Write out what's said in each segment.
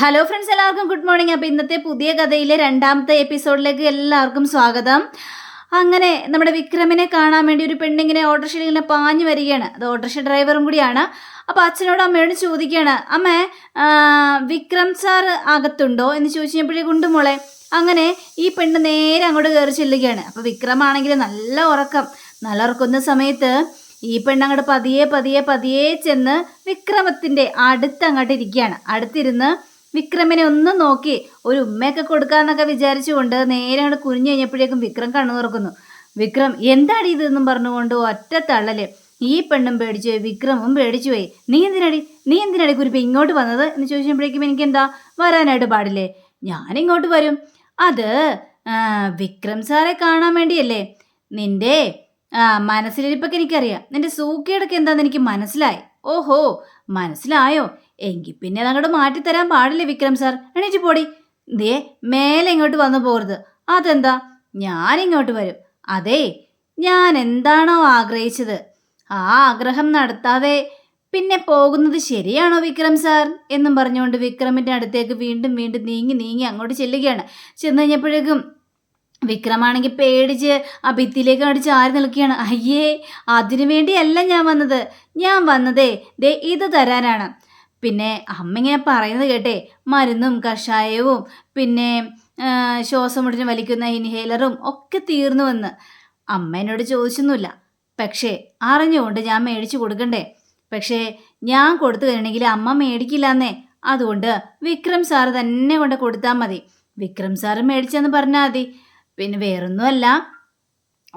Hello friends എല്ലാവർക്കും good morning അപ്പോൾ ഇന്നത്തെ പുതിയ കഥയിലെ രണ്ടാമത്തെ എപ്പിസോഡിലേക്ക് എല്ലാവർക്കും സ്വാഗതം. അങ്ങനെ നമ്മുടെ വിക്രമിനെ കാണാൻ വേണ്ടി ഒരു പെണ്ണിങ്ങനെ ഓട്ടോറിക്ഷയിൽ ഇങ്ങനെ പാഞ്ഞു വരികയാണ്. അത് ഓട്ടോറിക്ഷ ഡ്രൈവറും കൂടിയാണ്. അപ്പോൾ അച്ഛനോട് അമ്മയോട് ചോദിക്കുകയാണ് അമ്മേ വിക്രം സാർ അകത്തുണ്ടോ? എന്ന് ചോദിച്ചു കഴിഞ്ഞപ്പോഴേ മോളെ. അങ്ങനെ ഈ പെണ്ണ് നേരെ അങ്ങോട്ട് കയറി ചെല്ലുകയാണ്. അപ്പോൾ വിക്രമാണെങ്കിൽ നല്ല ഉറക്കം നല്ല ഉറക്കുന്ന സമയത്ത് ഈ പെണ്ണ് പെണ്ണങ്ങോട്ട് പതിയെ പതിയെ പതിയെ ചെന്ന് വിക്രമത്തിന്റെ അടുത്ത് അങ്ങോട്ട് ഇരിക്കുകയാണ്. അടുത്തിരുന്ന് വിക്രമിനെ ഒന്നും നോക്കി ഒരു ഉമ്മയൊക്കെ കൊടുക്കാന്നൊക്കെ വിചാരിച്ചുകൊണ്ട് നേരെ അങ്ങോട്ട് കുനിഞ്ഞു കഴിഞ്ഞപ്പോഴേക്കും വിക്രം കണ്ണു തുറക്കുന്നു. വിക്രം എന്താണ് ഇതെന്നും പറഞ്ഞുകൊണ്ട് ഒറ്റ തള്ളൽ. ഈ പെണ്ണും പേടിച്ചു പോയി വിക്രമും പേടിച്ചുപോയി നീ എന്തിനടി? നീ എന്തിനടി കുരിപ്പ് ഇങ്ങോട്ട് വന്നത്? എന്ന് ചോദിച്ചപ്പോഴേക്കും എനിക്ക് എന്താ വരാനായിട്ട് പാടില്ലേ? ഞാൻ ഇങ്ങോട്ട് വരും. അത് വിക്രം സാറെ കാണാൻ വേണ്ടിയല്ലേ? നിന്റെ മനസ്സിലിരിപ്പൊക്കെ എനിക്കറിയാം. നിന്റെ സൂക്കേടൊക്കെ എന്താന്ന് എനിക്ക് മനസ്സിലായി. ഓഹോ മനസ്സിലായോ? എങ്കിൽ പിന്നെ അതങ്ങോട്ട് മാറ്റിത്തരാൻ പാടില്ല വിക്രം സാർ എണീറ്റ് പോടി. ദേ മേലെ ഇങ്ങോട്ട് വന്നു പോകരുത് അതെന്താ? ഞാൻ ഇങ്ങോട്ട് വരും. അതെ ഞാൻ എന്താണോ ആഗ്രഹിച്ചത്. ആ ആഗ്രഹം നടത്താതെ പിന്നെ പോകുന്നത് ശരിയാണോ വിക്രം സാർ എന്നും പറഞ്ഞുകൊണ്ട് വിക്രമിന്റെ അടുത്തേക്ക് വീണ്ടും വീണ്ടും നീങ്ങി നീങ്ങി അങ്ങോട്ട് ചെല്ലുകയാണ്. ചെന്ന് കഴിഞ്ഞപ്പോഴേക്കും വിക്രമാണെങ്കിൽ പേടിച്ച് ആ ഭിത്തിയിലേക്ക് അങ്ങോട്ട് ചാരി നിൽക്കുകയാണ്. അയ്യേ അതിനു വേണ്ടിയല്ല ഞാൻ വന്നത്. ഞാൻ വന്നതേ ദേ ഇത് തരാനാണ്. പിന്നെ അമ്മ ഇങ്ങനെ പറയുന്നത് കേട്ടേ മരുന്നും കഷായവും പിന്നെ ശ്വാസം മുടിഞ്ഞ് വലിക്കുന്ന ഇൻഹേലറും ഒക്കെ തീർന്നു വന്ന്. അമ്മ എന്നോട് ചോദിച്ചൊന്നുമില്ല. പക്ഷേ അറിഞ്ഞുകൊണ്ട് ഞാൻ മേടിച്ചു കൊടുക്കണ്ടേ? പക്ഷേ ഞാൻ കൊടുത്തു കഴിഞ്ഞെങ്കിൽ അമ്മ മേടിക്കില്ലെന്നേ. അതുകൊണ്ട് വിക്രം സാറ് തന്നെ കൊണ്ട് കൊടുത്താൽ മതി. വിക്രം സാറ് മേടിച്ചെന്ന് പറഞ്ഞാൽ മതി. പിന്നെ വേറൊന്നുമല്ല.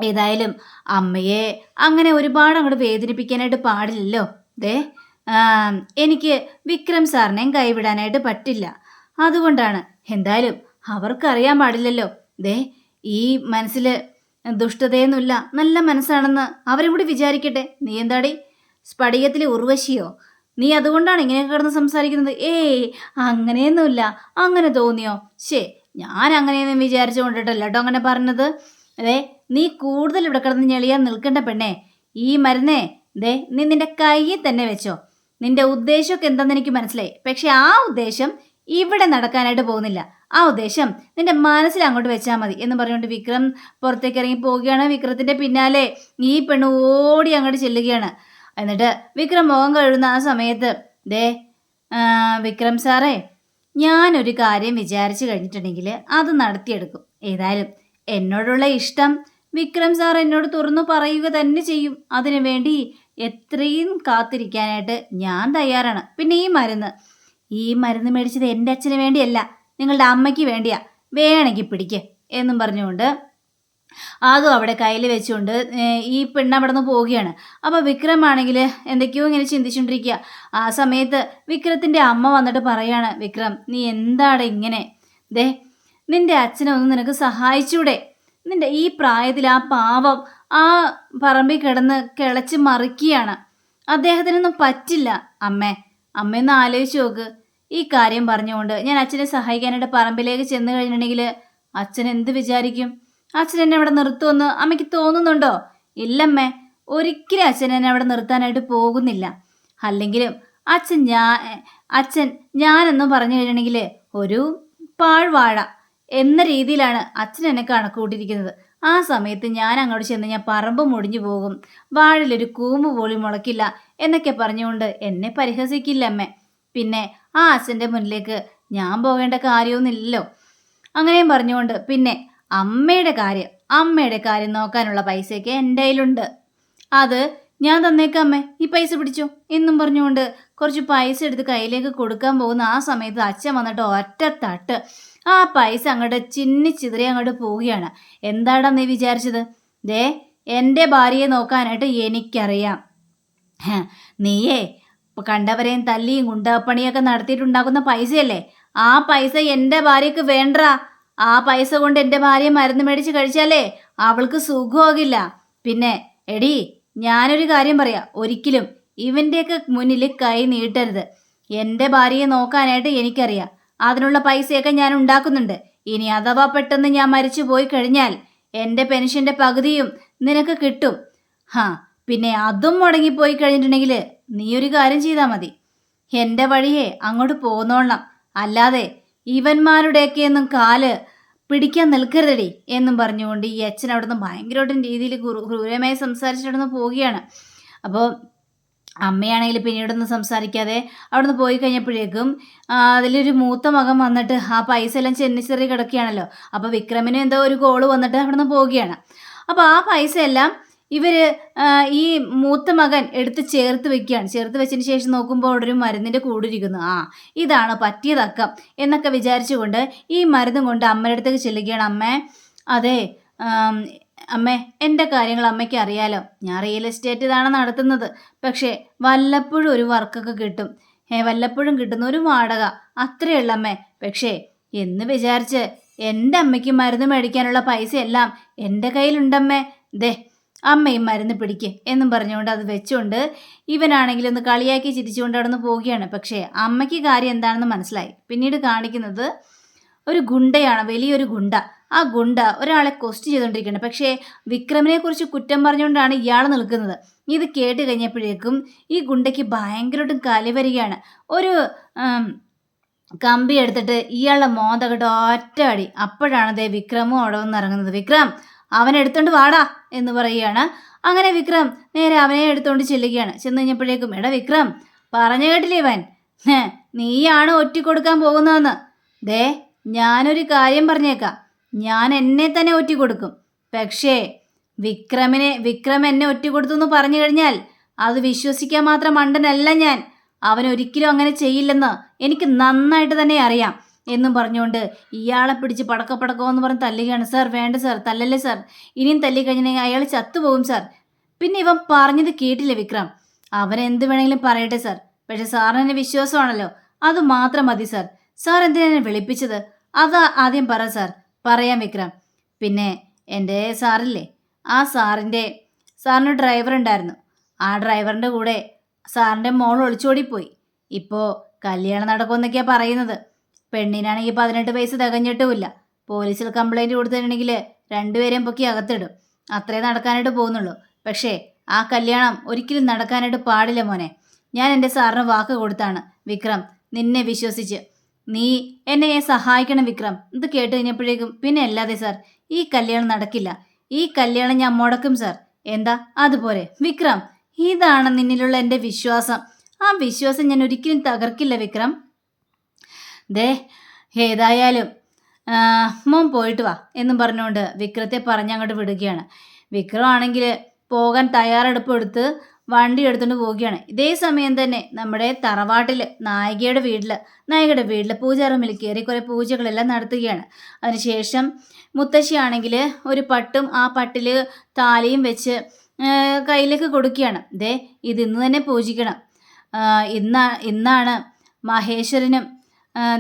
ഏതായാലും അമ്മയെ അങ്ങനെ ഒരുപാട് അങ്ങോട്ട് വേദനിപ്പിക്കാനായിട്ട് പാടില്ലല്ലോ. ദേ എനിക്ക് വിക്രം സാറിനെയും കൈവിടാനായിട്ട് പറ്റില്ല. അതുകൊണ്ടാണ് എന്തായാലും അവർക്കറിയാൻ പാടില്ലല്ലോ. ദേ ഈ മനസ്സിൽ ദുഷ്ടതയൊന്നുമില്ല. നല്ല മനസ്സാണെന്ന് അവരും കൂടി വിചാരിക്കട്ടെ. നീ എന്താടി? സ്ഫടികത്തിലെ ഉർവശിയോ? നീ അതുകൊണ്ടാണ് ഇങ്ങനെ കിടന്ന് സംസാരിക്കുന്നത്. ഏയ് അങ്ങനെയൊന്നുമില്ല. അങ്ങനെ തോന്നിയോ? ശേ ഞാൻ അങ്ങനെയൊന്നും വിചാരിച്ചു കൊണ്ടിട്ടല്ല അങ്ങനെ പറഞ്ഞത്. അതെ നീ കൂടുതൽ ഇവിടെ കിടന്ന് ഞെളിയാൻ നിൽക്കേണ്ട പെണ്ണേ. ഈ മരുന്നേ ദേ നീ നിന്റെ കയ്യിൽ തന്നെ വെച്ചോ. നിന്റെ ഉദ്ദേശമൊക്കെ എന്താണെന്ന് എനിക്ക് മനസ്സിലായി. പക്ഷെ ആ ഉദ്ദേശം ഇവിടെ നടക്കാനായിട്ട് പോകുന്നില്ല. ആ ഉദ്ദേശം നിന്റെ മനസ്സിൽ അങ്ങോട്ട് വെച്ചാൽ മതി എന്ന് പറഞ്ഞുകൊണ്ട് വിക്രം പുറത്തേക്ക് ഇറങ്ങി പോവുകയാണ്. വിക്രത്തിന്റെ പിന്നാലെ ഈ പെണ്ണ് ഓടി അങ്ങോട്ട് ചെല്ലുകയാണ്. എന്നിട്ട് വിക്രം മുഖം കഴുകുന്ന ആ സമയത്ത് ദേ വിക്രം സാറേ ഞാനൊരു കാര്യം വിചാരിച്ചു കഴിഞ്ഞിട്ടുണ്ടെങ്കിൽ അത് നടത്തിയെടുക്കും. ഏതായാലും എന്നോടുള്ള ഇഷ്ടം വിക്രം സാർ എന്നോട് തുറന്നു പറയുക തന്നെ ചെയ്യും. അതിനു വേണ്ടി എത്രയും കാത്തിരിക്കാനായിട്ട് ഞാൻ തയ്യാറാണ്. പിന്നെ ഈ മരുന്ന്. ഈ മരുന്ന് മേടിച്ചത് എന്റെ അച്ഛന് വേണ്ടിയല്ല നിങ്ങളുടെ അമ്മയ്ക്ക് വേണ്ടിയാ. വേണമെങ്കിൽ പിടിക്ക് എന്നും പറഞ്ഞുകൊണ്ട് അതും അവിടെ കയ്യിൽ വെച്ചുകൊണ്ട് ഈ പെണ്ണ് അവിടെ നിന്ന് പോവുകയാണ് അപ്പോൾ വിക്രമാണെങ്കിൽ എന്തൊക്കെയോ ഇങ്ങനെ ചിന്തിച്ചുകൊണ്ടിരിക്കുക. ആ സമയത്ത് വിക്രത്തിന്റെ അമ്മ വന്നിട്ട് പറയാണ് വിക്രം നീ എന്താണ് ഇങ്ങനെ? ദേ നിന്റെ അച്ഛനെ ഒന്ന് നിനക്ക് സഹായിച്ചൂടെ? നിന്റെ ഈ പ്രായത്തിൽ ആ പാവം ആ പറമ്പിൽ കിടന്ന് കിളച്ച് മറിക്കുകയാണ്. അദ്ദേഹത്തിനൊന്നും പറ്റില്ല. അമ്മേ അമ്മയൊന്ന് ആലോചിച്ച് നോക്ക്. ഈ കാര്യം പറഞ്ഞുകൊണ്ട് ഞാൻ അച്ഛനെ സഹായിക്കാനായിട്ട് പറമ്പിലേക്ക് ചെന്ന് കഴിഞ്ഞിട്ടുണ്ടെങ്കിൽ അച്ഛൻ എന്ത് വിചാരിക്കും? അച്ഛൻ എന്നെ അവിടെ നിർത്തുമെന്ന് അമ്മയ്ക്ക് തോന്നുന്നുണ്ടോ? ഇല്ലമ്മേ ഒരിക്കലും അച്ഛൻ എന്നെ അവിടെ നിർത്താനായിട്ട് പോകുന്നില്ല. അല്ലെങ്കിലും അച്ഛൻ ഞാൻ അച്ഛൻ ഞാനെന്നും പറഞ്ഞു കഴിഞ്ഞിട്ടുണ്ടെങ്കിൽ ഒരു പാഴ്വാഴ എന്ന രീതിയിലാണ് അച്ഛൻ എന്നെ കണക്ക് കൂട്ടിയിരിക്കുന്നത്. ആ സമയത്ത് ഞാൻ അങ്ങോട്ട് ചെന്ന് ഞാൻ പറമ്പ് മുടിഞ്ഞു പോകും. വാഴിലൊരു കൂമ്പ് പോലും മുളക്കില്ല എന്നൊക്കെ പറഞ്ഞുകൊണ്ട് എന്നെ പരിഹസിക്കില്ല അമ്മേ. പിന്നെ ആ അച്ഛന്റെ മുന്നിലേക്ക് ഞാൻ പോകേണ്ട കാര്യമൊന്നുമില്ലല്ലോ. അങ്ങനെയും പറഞ്ഞുകൊണ്ട് പിന്നെ അമ്മയുടെ കാര്യം അമ്മയുടെ കാര്യം നോക്കാനുള്ള പൈസയൊക്കെ എന്റെ കയ്യിലുണ്ട്. അത് ഞാൻ തന്നേക്കാം അമ്മേ. ഈ പൈസ പിടിച്ചു? എന്നും പറഞ്ഞുകൊണ്ട് കുറച്ച് പൈസ എടുത്ത് കയ്യിലേക്ക് കൊടുക്കാൻ പോകുന്ന ആ സമയത്ത് അച്ഛൻ വന്നിട്ട് ഒറ്റ ആ പൈസ അങ്ങോട്ട് ചിന്നി ചിതറി അങ്ങോട്ട് പോവുകയാണ്. എന്താടാ നീ വിചാരിച്ചത്? ദേ എന്റെ ഭാര്യയെ നോക്കാനായിട്ട് എനിക്കറിയാം. നീയേ കണ്ടവരെയും തല്ലിയും ഗുണ്ടപ്പണിയൊക്കെ നടത്തിയിട്ടുണ്ടാക്കുന്ന പൈസയല്ലേ? ആ പൈസ എന്റെ ഭാര്യയ്ക്ക് വേണ്ട. ആ പൈസ കൊണ്ട് എന്റെ ഭാര്യ മരുന്ന് മേടിച്ച് കഴിച്ചാലേ അവൾക്ക് സുഖമാകില്ല. പിന്നെ എടി ഞാനൊരു കാര്യം പറയാം. ഒരിക്കലും ഇവന്റെയൊക്കെ മുന്നിൽ കൈ നീട്ടരുത്. എന്റെ ഭാര്യയെ നോക്കാനായിട്ട് എനിക്കറിയാം. അതിനുള്ള പൈസയൊക്കെ ഞാൻ ഉണ്ടാക്കുന്നുണ്ട്. ഇനി അഥവാ പെട്ടെന്ന് ഞാൻ മരിച്ചു പോയി കഴിഞ്ഞാൽ എന്റെ പെൻഷന്റെ പകുതിയും നിനക്ക് കിട്ടും. ഹാ പിന്നെ അതും മുടങ്ങിപ്പോയി കഴിഞ്ഞിട്ടുണ്ടെങ്കിൽ നീ ഒരു കാര്യം ചെയ്താൽ മതി. എന്റെ വഴിയെ അങ്ങോട്ട് പോന്നോളണം. അല്ലാതെ ഇവന്മാരുടെയൊക്കെയൊന്നും കാൽ പിടിക്കാൻ നിൽക്കരുതടി എന്നും പറഞ്ഞുകൊണ്ട് ഈ അച്ഛൻ അവിടുന്ന് ഭയങ്കരമായിട്ടും രീതിയിൽ ക്രൂരമായി സംസാരിച്ചിട്ട് പോവുകയാണ്. അപ്പോൾ അമ്മയാണെങ്കിൽ പിന്നീടൊന്നും സംസാരിക്കാതെ അവിടുന്ന് പോയി കഴിഞ്ഞപ്പോഴേക്കും അതിലൊരു മൂത്ത മകൻ വന്നിട്ട് ആ പൈസ എല്ലാം ചെന്നിച്ചെറി കിടക്കുകയാണല്ലോ. അപ്പോൾ വിക്രമിന് എന്തോ ഒരു കോൾ വന്നിട്ട് അവിടുന്ന് പോവുകയാണ്. അപ്പോൾ ആ പൈസ എല്ലാം ഇവർ ഈ മൂത്ത മകൻ എടുത്ത് ചേർത്ത് വെക്കുകയാണ്. ചേർത്ത് വെച്ചതിന് ശേഷം നോക്കുമ്പോൾ അവിടെ ഒരു മരുന്നിന്റെ കൂടിരിക്കുന്നു. ആ ഇതാണ് പറ്റിയതക്കം എന്നൊക്കെ വിചാരിച്ചുകൊണ്ട് ഈ മരുന്നും കൊണ്ട് അമ്മയുടെ അടുത്തേക്ക് ചെല്ലുകയാണ്. അമ്മേ അതെ അമ്മേ എന്റെ കാര്യങ്ങൾ അമ്മയ്ക്ക് അറിയാലോ. ഞാൻ റിയൽ എസ്റ്റേറ്റ് ഇതാണ് നടത്തുന്നത്. പക്ഷേ വല്ലപ്പോഴും ഒരു വർക്കൊക്കെ കിട്ടും. ഏ വല്ലപ്പോഴും കിട്ടുന്ന ഒരു വാടക. അത്രയേ ഉള്ളമ്മേ പക്ഷേ എന്ന് വിചാരിച്ച് എന്റെ അമ്മയ്ക്ക് മരുന്ന് മേടിക്കാനുള്ള പൈസ എല്ലാം എന്റെ കയ്യിലുണ്ടമ്മേ. ദേ അമ്മയും മരുന്ന് പിടിക്ക് എന്നും പറഞ്ഞുകൊണ്ട് അത് വെച്ചുകൊണ്ട് ഇവനാണെങ്കിലും ഒന്ന് കളിയാക്കി ചിരിച്ചുകൊണ്ട് അവിടെ നിന്ന് പോവുകയാണ്. പക്ഷേ അമ്മയ്ക്ക് കാര്യം എന്താണെന്ന് മനസ്സിലായി. പിന്നീട് കാണിക്കുന്നത് ഒരു ഗുണ്ടയാണ് വലിയൊരു ഗുണ്ട. ആ ഗുണ്ട ഒരാളെ ക്വസ്റ്റ്യൻ ചെയ്തുകൊണ്ടിരിക്കുകയാണ്. പക്ഷേ വിക്രമിനെ കുറിച്ച് കുറ്റം പറഞ്ഞുകൊണ്ടാണ് ഇയാൾ നിൽക്കുന്നത്. ഇത് കേട്ട് കഴിഞ്ഞപ്പോഴേക്കും ഈ ഗുണ്ടയ്ക്ക് ഭയങ്കരമായിട്ടും കലി വരികയാണ്. ഒരു കമ്പി എടുത്തിട്ട് ഇയാളുടെ മോന്തകട്ട് ഒറ്റ അടി അപ്പോഴാണ് ദേ വിക്രമും അവിടെ വന്ന് ഇറങ്ങുന്നത്. വിക്രം അവനെ എടുത്തോണ്ട് വാടാ എന്ന് പറയുകയാണ്. അങ്ങനെ വിക്രം നേരെ അവനെ എടുത്തോണ്ട് ചെല്ലുകയാണ്. ചെന്ന് കഴിഞ്ഞപ്പോഴേക്കും എടാ വിക്രം പറഞ്ഞു കേട്ടില്ലേ ഇവൻ? നീയാണ് ഒറ്റിക്കൊടുക്കാൻ പോകുന്നതെന്ന്. ദേ ഞാനൊരു കാര്യം പറഞ്ഞേക്കാം. ഞാൻ എന്നെ തന്നെ ഒറ്റ കൊടുക്കും പക്ഷേ വിക്രമിനെ വിക്രം എന്നെ ഒറ്റ കൊടുത്തു എന്ന് പറഞ്ഞു കഴിഞ്ഞാൽ അത് വിശ്വസിക്കാൻ മാത്രം മണ്ടനല്ല ഞാൻ. അവൻ ഒരിക്കലും അങ്ങനെ ചെയ്യില്ലെന്ന് എനിക്ക് നന്നായിട്ട് തന്നെ അറിയാം എന്നും പറഞ്ഞുകൊണ്ട് ഇയാളെ പിടിച്ച് പടക്ക പടക്കോ എന്ന് പറഞ്ഞ് തല്ലുകയാണ്. സാർ വേണ്ട സാർ തല്ലല്ലേ സാർ. ഇനിയും തല്ലിക്കഴിഞ്ഞാൽ അയാൾ ചത്തുപോകും സാർ. പിന്നെ ഇവൻ പറഞ്ഞത് കേട്ടില്ല വിക്രം? അവൻ എന്ത് വേണമെങ്കിലും പറയട്ടെ സാർ. പക്ഷെ സാറിന് വിശ്വാസമാണല്ലോ. അത് മാത്രം മതി സാർ. സാർ എന്തിനാണ് വിളിപ്പിച്ചത്? അതാ ആദ്യം പറ സാർ. പറയാം വിക്രം. പിന്നെ എന്റെ സാറില്ലേ? ആ സാറിന്റെ സാറിന് ഡ്രൈവർ ഉണ്ടായിരുന്നു. ആ ഡ്രൈവറിന്റെ കൂടെ സാറിന്റെ മോൾ ഒളിച്ചോടിപ്പോയി. ഇപ്പോൾ കല്യാണം നടക്കുമെന്നൊക്കെയാണ് പറയുന്നത്. പെണ്ണിനാണെങ്കിൽ പതിനെട്ട് വയസ്സ് തികഞ്ഞിട്ടുമില്ല. പോലീസിൽ കംപ്ലൈന്റ് കൊടുത്തിട്ടുണ്ടെങ്കിൽ രണ്ടുപേരെയും പൊക്കി അകത്തിടും. അത്രേ നടക്കാനായിട്ട് പോകുന്നുള്ളൂ. പക്ഷേ ആ കല്യാണം ഒരിക്കലും നടക്കാനായിട്ട് പാടില്ല മോനെ. ഞാൻ എന്റെ സാറിന് വാക്ക് കൊടുത്താണ്. വിക്രം നിന്നെ വിശ്വസിച്ച്. നീ എന്നെ സഹായിക്കണം വിക്രം. ഇത് കേട്ട് കഴിഞ്ഞപ്പോഴേക്കും പിന്നെ അല്ലാതെ സാർ ഈ കല്യാണം നടക്കില്ല. ഈ കല്യാണം ഞാൻ മുടക്കും സാർ എന്താ? അതുപോലെ. വിക്രം ഇതാണ് നിന്നിലുള്ള എന്റെ വിശ്വാസം. ആ വിശ്വാസം ഞാൻ ഒരിക്കലും തകർക്കില്ല വിക്രം. ദേ ഏതായാലും മോൻ പോയിട്ട് വാ എന്നും പറഞ്ഞുകൊണ്ട് വിക്രത്തെ പറഞ്ഞങ്ങോട്ട് വിടുകയാണ്. വിക്രം ആണെങ്കിൽ പോകാൻ തയ്യാറെടുപ്പ് എടുത്ത് വണ്ടി എടുത്തുകൊണ്ട് പോവുകയാണ്. ഇതേ സമയം തന്നെ നമ്മുടെ തറവാട്ടിൽ നായികയുടെ വീട്ടിൽ നായികയുടെ വീട്ടിൽ പൂജാറൂമിൽ കയറി കുറേ പൂജകളെല്ലാം നടത്തുകയാണ്. അതിനുശേഷം മുത്തശ്ശിയാണെങ്കിൽ ഒരു പട്ടും ആ പട്ടിൽ താലിയും വെച്ച് കയ്യിലേക്ക് കൊടുക്കുകയാണ്. ദേ ഇത് ഇന്ന് തന്നെ പൂജിക്കണം. ഇന്നാ ഇന്നാണ് മഹേശ്വരനും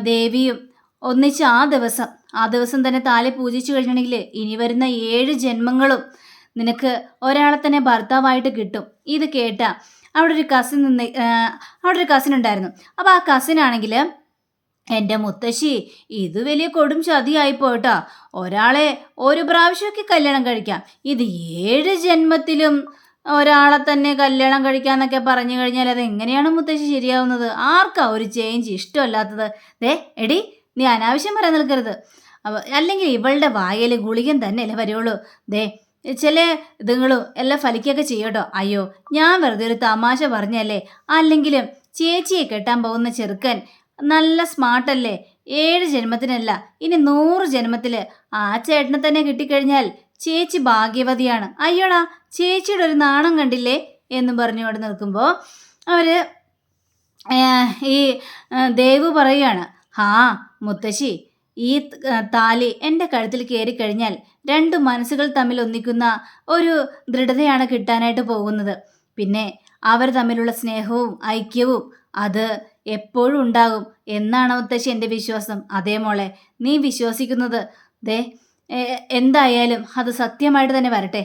ദേവിയും ഒന്നിച്ച് ആ ദിവസം ആ ദിവസം തന്നെ താലി പൂജിച്ചു കഴിഞ്ഞിട്ടുണ്ടെങ്കിൽ ഇനി വരുന്ന ഏഴ് ജന്മങ്ങളും നിനക്ക് ഒരാളെ തന്നെ ഭർത്താവായിട്ട് കിട്ടും. ഇത് കേട്ട അവിടെ ഒരു കസിൻ നിന്ന് അവിടെ ഒരു കസിൻ ഉണ്ടായിരുന്നു. അപ്പോൾ ആ കസിൻ ആണെങ്കിൽ എന്റെ മുത്തശ്ശി ഇത് വലിയ കൊടും ചതിയായി പോയിട്ടോ. ഒരാളെ ഒരു പ്രാവശ്യമൊക്കെ കല്യാണം കഴിക്കാം. ഇത് ഏഴ് ജന്മത്തിലും ഒരാളെ തന്നെ കല്യാണം കഴിക്കാന്നൊക്കെ പറഞ്ഞു കഴിഞ്ഞാൽ അത് എങ്ങനെയാണ് മുത്തശ്ശി ശരിയാവുന്നത്? ആർക്കാ ഒരു ചേഞ്ച് ഇഷ്ടമല്ലാത്തത്? ദേ എടി നീ അനാവശ്യം പറയാൻ നിൽക്കരുത്. അല്ലെങ്കിൽ ഇവളുടെ വായയിൽ ഗുളികൻ തന്നെയല്ലേ വരുള്ളൂ. ദേ ചില ഇതുങ്ങളും എല്ലാം ഫലിക്കൊക്കെ ചെയ്യട്ടോ. അയ്യോ ഞാൻ വെറുതെ ഒരു തമാശ പറഞ്ഞല്ലേ? അല്ലെങ്കിലും ചേച്ചിയെ കെട്ടാൻ പോകുന്ന ചെറുക്കൻ നല്ല സ്മാർട്ടല്ലേ? ഏഴ് ജന്മത്തിനല്ല ഇനി നൂറ് ജന്മത്തിൽ ആ ചേട്ടനെ തന്നെ കിട്ടിക്കഴിഞ്ഞാൽ ചേച്ചി ഭാഗ്യവതിയാണ്. അയ്യോടാ ചേച്ചിയുടെ ഒരു നാണം കണ്ടില്ലേ? എന്ന് പറഞ്ഞുകൊണ്ട് നിൽക്കുമ്പോൾ അവർ ഈ ദേവ് പറയുകയാണ് ഹാ മുത്തശ്ശി ഈ താലി എന്റെ കഴുത്തിൽ കയറി കഴിഞ്ഞാൽ രണ്ട് മനസ്സുകൾ തമ്മിൽ ഒന്നിക്കുന്ന ഒരു ദൃഢതയാണ് കിട്ടാനായിട്ട് പോകുന്നത്. പിന്നെ അവർ തമ്മിലുള്ള സ്നേഹവും ഐക്യവും അത് എപ്പോഴും ഉണ്ടാകും എന്നാണ് മുത്തശ്ശി എന്റെ വിശ്വാസം. അതേ മോളെ നീ വിശ്വസിക്കുന്നത് ദേ എന്തായാലും അത് സത്യമായിട്ട് തന്നെ വരട്ടെ.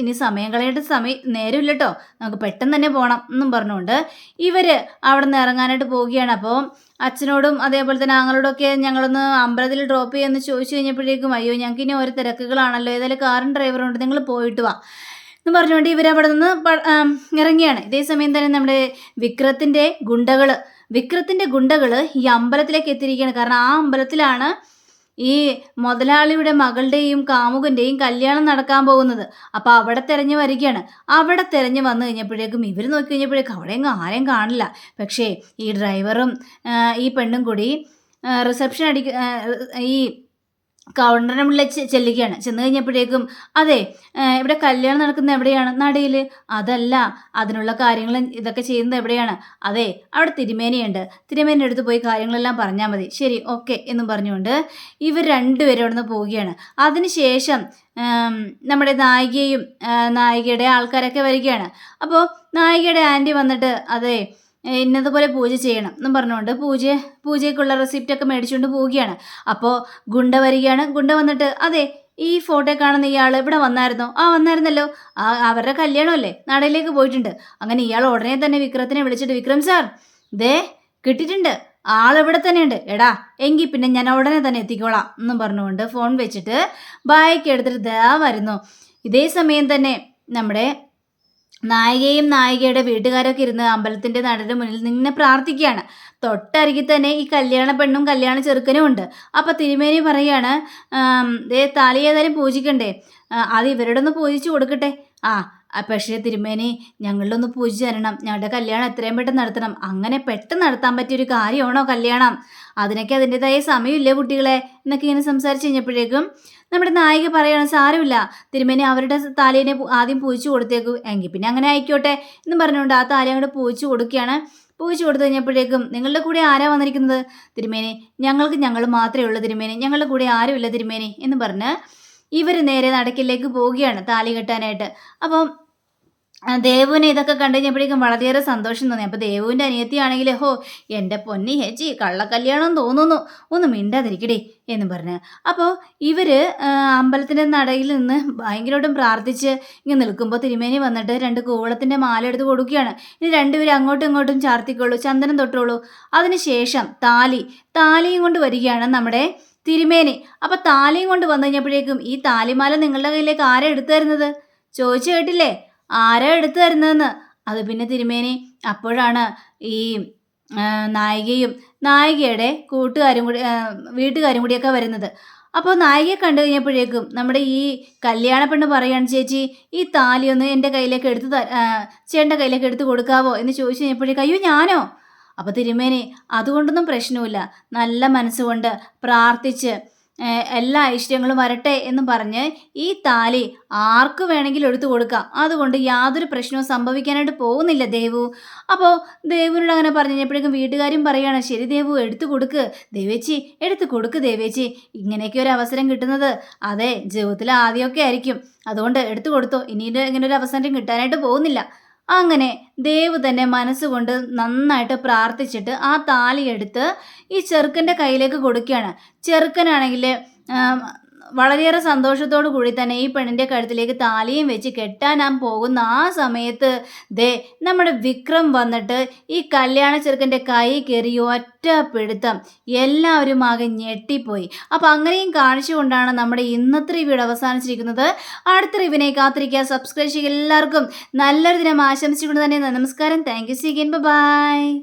ഇനി സമയം കളയേണ്ട സമയം നേരമില്ല കേട്ടോ നമുക്ക് പെട്ടെന്ന് തന്നെ പോകണം എന്നും പറഞ്ഞുകൊണ്ട് ഇവർ അവിടെ നിന്ന് ഇറങ്ങാനായിട്ട് പോവുകയാണ്. അപ്പോൾ അച്ഛനോടും അതേപോലെ തന്നെ ആങ്ങളോടൊക്കെ ഞങ്ങളൊന്ന് അമ്പലത്തിൽ ഡ്രോപ്പ് ചെയ്യുമെന്ന് ചോദിച്ചു കഴിഞ്ഞപ്പോഴേക്കും അയ്യോ ഞങ്ങൾക്ക് ഇനി ഓരോ തിരക്കുകളാണല്ലോ. ഏതായാലും കാറും ഡ്രൈവറും ഉണ്ട്. നിങ്ങൾ പോയിട്ട് വാ. എന്ന് പറഞ്ഞുകൊണ്ട് ഇവരവിടെ നിന്ന് ഇറങ്ങിയാണ് ഇതേ സമയം തന്നെ നമ്മുടെ വിക്രത്തിന്റെ ഗുണ്ടകൾ വിക്രത്തിന്റെ ഗുണ്ടകൾ ഈ അമ്പലത്തിലേക്ക് എത്തിയിരിക്കുകയാണ്. കാരണം ആ അമ്പലത്തിലാണ് ഈ മുതലാളിയുടെ മകളുടെയും കാമുകന്റെയും കല്യാണം നടക്കാൻ പോകുന്നത്. അപ്പോൾ അവിടെ തിരഞ്ഞു വരികയാണ്. അവിടെ തിരഞ്ഞു വന്നു കഴിഞ്ഞപ്പോഴേക്കും ഇവർ നോക്കി കഴിഞ്ഞപ്പോഴേക്കും അവിടെയെങ്കിലും ആരെയും കാണില്ല. പക്ഷേ ഈ ഡ്രൈവറും ഈ പെണ്ണും കൂടി റിസപ്ഷൻ അടിക്ക ഈ കൗണ്ടറിനെ വിളിച്ച് ചെല്ലുകയാണ്. ചെന്ന് കഴിഞ്ഞപ്പോഴേക്കും അതെ ഇവിടെ കല്യാണം നടക്കുന്നത് എവിടെയാണ്? നടയിൽ അതല്ല അതിനുള്ള കാര്യങ്ങൾ ഇതൊക്കെ ചെയ്യുന്നത് എവിടെയാണ്? അതെ അവിടെ തിരുമേനിയുണ്ട്. തിരുമേനിയുടെ അടുത്ത് പോയി കാര്യങ്ങളെല്ലാം പറഞ്ഞാൽ മതി. ശരി ഓക്കെ എന്നും പറഞ്ഞുകൊണ്ട് ഇവർ രണ്ടുപേരും അവിടെ നിന്ന് പോവുകയാണ്. അതിനുശേഷം നമ്മുടെ നായികയും നായികയുടെ ആൾക്കാരൊക്കെ വരികയാണ്. അപ്പോൾ നായികയുടെ ആന്റി വന്നിട്ട് അതെ ഇന്നതുപോലെ പൂജ ചെയ്യണം എന്നും പറഞ്ഞുകൊണ്ട് പൂജ പൂജയ്ക്കുള്ള റെസിപ്റ്റൊക്കെ മേടിച്ചുകൊണ്ട് പോവുകയാണ്. അപ്പോൾ ഗുണ്ട വരികയാണ്. ഗുണ്ട വന്നിട്ട് അതെ ഈ ഫോട്ടോ കാണുന്ന ഇയാൾ ഇവിടെ വന്നായിരുന്നോ? ആ വന്നായിരുന്നല്ലോ. ആ അവരുടെ കല്യാണമല്ലേ? നടയിലേക്ക് പോയിട്ടുണ്ട്. അങ്ങനെ ഇയാൾ ഉടനെ തന്നെ വിക്രത്തിനെ വിളിച്ചിട്ട് വിക്രം സാർ ദേ കിട്ടിയിട്ടുണ്ട്. ആളിവിടെ തന്നെയുണ്ട്. എടാ എങ്കിൽ പിന്നെ ഞാൻ ഉടനെ തന്നെ എത്തിക്കോളാം. എന്നും പറഞ്ഞുകൊണ്ട് ഫോൺ വെച്ചിട്ട് ബായ്ക്ക് എടുത്തിട്ട് ദാ വരുന്നു. ഇതേ സമയം തന്നെ നമ്മുടെ നായികയും നായികയുടെ വീട്ടുകാരൊക്കെ ഇരുന്ന് അമ്പലത്തിന്റെ നടയുടെ മുന്നിൽ നിന്നെ പ്രാർത്ഥിക്കുകയാണ്. തൊട്ടരികിൽ തന്നെ ഈ കല്യാണ പെണ്ണും കല്യാണ ചെറുക്കനും ഉണ്ട്. അപ്പൊ തിരുമേനി പറയാണ് ഏ താലി ഏതായാലും പൂജിക്കണ്ടേ? അത് ഇവരുടെ ഒന്ന് പൂജിച്ചു കൊടുക്കട്ടെ? ആ പക്ഷേ തിരുമേനി ഞങ്ങളുടെ ഒന്ന് പൂജിച്ച് തരണം. ഞങ്ങളുടെ കല്യാണം എത്രയും പെട്ടെന്ന് നടത്തണം. അങ്ങനെ പെട്ടെന്ന് നടത്താൻ പറ്റിയൊരു കാര്യമാണോ കല്യാണം? അതിനൊക്കെ അതിന്റെതായ സമയമില്ലേ കുട്ടികളെ? എന്നൊക്കെ ഇങ്ങനെ സംസാരിച്ച് കഴിഞ്ഞപ്പോഴേക്കും നമ്മുടെ നായിക പറയുകയാണ് സാരമില്ല തിരുമേനി അവരുടെ താലേനെ ആദ്യം പൂച്ചു കൊടുത്തേക്കു. എങ്കിൽ പിന്നെ അങ്ങനെ ആയിക്കോട്ടെ എന്ന് പറഞ്ഞുകൊണ്ട് ആ താലി അങ്ങോട്ട് പൂച്ചു കൊടുക്കുകയാണ്. പൂച്ചു കൊടുത്തു കഴിഞ്ഞപ്പോഴേക്കും നിങ്ങളുടെ കൂടെ ആരാ വന്നിരിക്കുന്നത്? തിരുമേനി ഞങ്ങൾക്ക് ഞങ്ങൾ മാത്രമേ ഉള്ളൂ തിരുമേനി ഞങ്ങളുടെ കൂടെ ആരുമില്ല തിരുമേനി എന്ന് പറഞ്ഞ് ഇവർ നേരെ നടക്കിലേക്ക് പോവുകയാണ് താലി കെട്ടാനായിട്ട്. അപ്പം ദേവുവിനെ ഇതൊക്കെ കണ്ടു കഴിഞ്ഞപ്പോഴേക്കും വളരെയേറെ സന്തോഷം തോന്നി. അപ്പോൾ ദേവുവിന്റെ അനിയത്തിയാണെങ്കിൽ ഹോ എന്റെ പൊന്നി ഹേച്ചി കള്ളക്കല്യാണം തോന്നുന്നു. ഒന്ന് മിണ്ടാതിരിക്കടേ എന്ന് പറഞ്ഞ്. അപ്പോൾ ഇവർ അമ്പലത്തിന്റെ നടയിൽ നിന്ന് ഭയങ്കരമായിട്ടും പ്രാർത്ഥിച്ച് ഇങ്ങനെ നിൽക്കുമ്പോൾ തിരുമേനി വന്നിട്ട് രണ്ട് കൂവളത്തിന്റെ മാല എടുത്ത് കൊടുക്കുകയാണ്. ഇനി രണ്ടുപേരും അങ്ങോട്ടും ഇങ്ങോട്ടും ചാർത്തിക്കോളൂ ചന്ദനം തൊട്ടോളൂ. അതിനുശേഷം താലി താലിയും കൊണ്ട് വരികയാണ് നമ്മുടെ തിരുമേനി. അപ്പോൾ താലിയും കൊണ്ട് വന്നു കഴിഞ്ഞപ്പോഴേക്കും ഈ താലിമാല നിങ്ങളുടെ കയ്യിലേക്ക് ആരാ എടുത്തു തരുന്നത്? ചോദിച്ചു കേട്ടില്ലേ? ആരാ എടുത്തു തരുന്നതെന്ന്? അത് പിന്നെ തിരുമേനി. അപ്പോഴാണ് ഈ നായികയും നായികയുടെ കൂട്ടുകാരും കൂടി വീട്ടുകാരും കൂടിയൊക്കെ വരുന്നത്. അപ്പോൾ നായികയെ കണ്ടു കഴിഞ്ഞപ്പോഴേക്കും നമ്മുടെ ഈ കല്യാണ പെണ്ണ് പറയാണ് ചേച്ചി ഈ താലി ഒന്ന് എന്റെ കയ്യിലേക്ക് എടുത്ത് ചേട്ടന്റെ കയ്യിലേക്ക് എടുത്ത് കൊടുക്കാവോ? എന്ന് ചോദിച്ചു കഴിഞ്ഞപ്പോഴേക്കും അയ്യോ ഞാനോ? അപ്പോൾ തിരുമേനി അതുകൊണ്ടൊന്നും പ്രശ്നമില്ല നല്ല മനസ്സുകൊണ്ട് പ്രാർത്ഥിച്ച് എല്ലാ ഐശ്വര്യങ്ങളും വരട്ടെ എന്ന് പറഞ്ഞ് ഈ താലി ആർക്ക് വേണമെങ്കിലും എടുത്തു കൊടുക്കാം. അതുകൊണ്ട് യാതൊരു പ്രശ്നവും സംഭവിക്കാനായിട്ട് പോകുന്നില്ല ദേവു. അപ്പോൾ ദേവുവിനോട് അങ്ങനെ പറഞ്ഞു കഴിഞ്ഞപ്പോഴേക്കും വീട്ടുകാരും പറയുകയാണ് ശരി ദേവു എടുത്തു കൊടുക്ക്. ദേവേച്ചി എടുത്തു കൊടുക്ക് ദേവേച്ചി. ഇങ്ങനെയൊക്കെ ഒരു അവസരം കിട്ടുന്നത്. അതെ ജീവിതത്തിൽ ആദ്യമൊക്കെ ആയിരിക്കും. അതുകൊണ്ട് എടുത്തു കൊടുത്തോ. ഇനിയുടെ ഇങ്ങനെ ഒരു അവസരം കിട്ടാനായിട്ട് പോകുന്നില്ല. അങ്ങനെ ദേവ് തന്നെ മനസ്സുകൊണ്ട് നന്നായിട്ട് പ്രാർത്ഥിച്ചിട്ട് ആ താലിയെടുത്ത് ഈ ചെറുക്കന്റെ കയ്യിലേക്ക് കൊടുക്കുകയാണ്. ചെറുക്കനാണെങ്കിൽ വളരെയേറെ സന്തോഷത്തോടു കൂടി തന്നെ ഈ പെണ്ണിന്റെ കഴുത്തിലേക്ക് താലിയും വെച്ച് കെട്ടാനാൻ പോകുന്ന ആ സമയത്ത് ദേ നമ്മുടെ വിക്രം വന്നിട്ട് ഈ കല്യാണ ചെറുക്കന്റെ കൈ കയറി ഒറ്റ പിടുത്തം. എല്ലാവരും ആകെ ഞെട്ടിപ്പോയി. അപ്പോൾ അങ്ങനെയും കാണിച്ചുകൊണ്ടാണ് നമ്മുടെ ഇന്നത്തെ റിവ്യൂടെ അവസാനിച്ചിരിക്കുന്നത്. അടുത്ത റിവിനെ കാത്തിരിക്കുക. സബ്സ്ക്രൈബ് ചെയ്യുക എല്ലാവർക്കും. നല്ലൊരു ദിനം ആശംസിച്ചുകൊണ്ട് തന്നെ നമസ്കാരം. Thank you C by